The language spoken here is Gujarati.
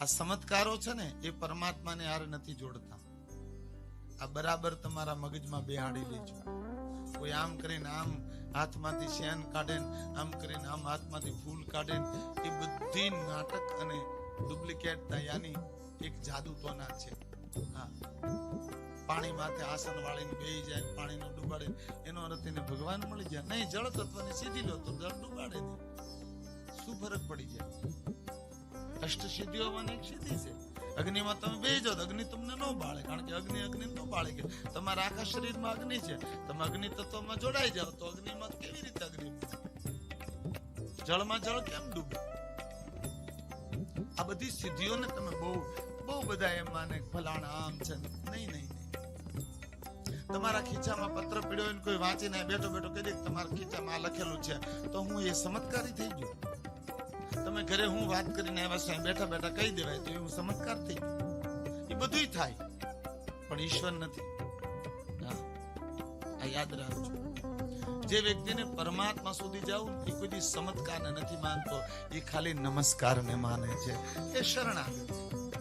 આ ચમત્કારો છે ને, એ પરમાત્માને હારે નથી જોડતા. આ બરાબર તમારા મગજમાં બેહાડી લેજો. કોઈ આમ કરીને આમ હાથમાંથી શેન કાઢે આમ કરીને આમ હાથમાંથી ફૂલ કાઢે એ બધી નાટક અને ડુપ્લિકેટ દયાની એક જાદુ તો ના છે. હા. પાણી માથે આસન વાળીને બેહી જાય પાણીનો ડુબાડે એનો અર્થ એને ભગવાન મળી જાય. નહીં, જળ તત્વને સીધી લો તો જળ ડુબાડે નહીં. શું ફરક પડી જાય? અષ્ટ સિદ્ધિઓ એક સિદ્ધિ છે. અગ્નિમાં તમે બે જાઓ અગ્નિ તમને ન બાળે. કારણ કે અગ્નિ અગ્નિ ન બાળે કે તમારા આખા શરીરમાં અગ્નિ છે. તમે અગ્નિ તત્વમાં જોડાઈ જાઓ તો અગ્નિમાં કેવી રીતે અગ્નિ જળમાં જળ કેમ ડૂબે? આ બધી સિદ્ધિઓને તમે બહુ બહુ બધા એમ માને ફલાણા આમ છે. નહીં નહીં તમારા ખીચામાં પત્ર પીડ્યો કોઈ વાંચીને બેઠો બેઠો કહી દે તમારા ખીચામાં લખેલું છે. તો હું એ ચમત્કારી થઈ ગયો. તમે ઘરે હું વાત કરીને આવ્યા સાહેબ, બેઠા બેઠા કહી દેવાય તો એવું ચમત્કાર થઈ એ બધું થાય, પણ ઈશ્વર નથી. આ યાદ રાખજો. જે વ્યક્તિને પરમાત્મા સુધી જવું એ કોઈ દી ચમત્કારને નથી માનતો, એ ખાલી નમસ્કારને માને છે. એ શરણાગત.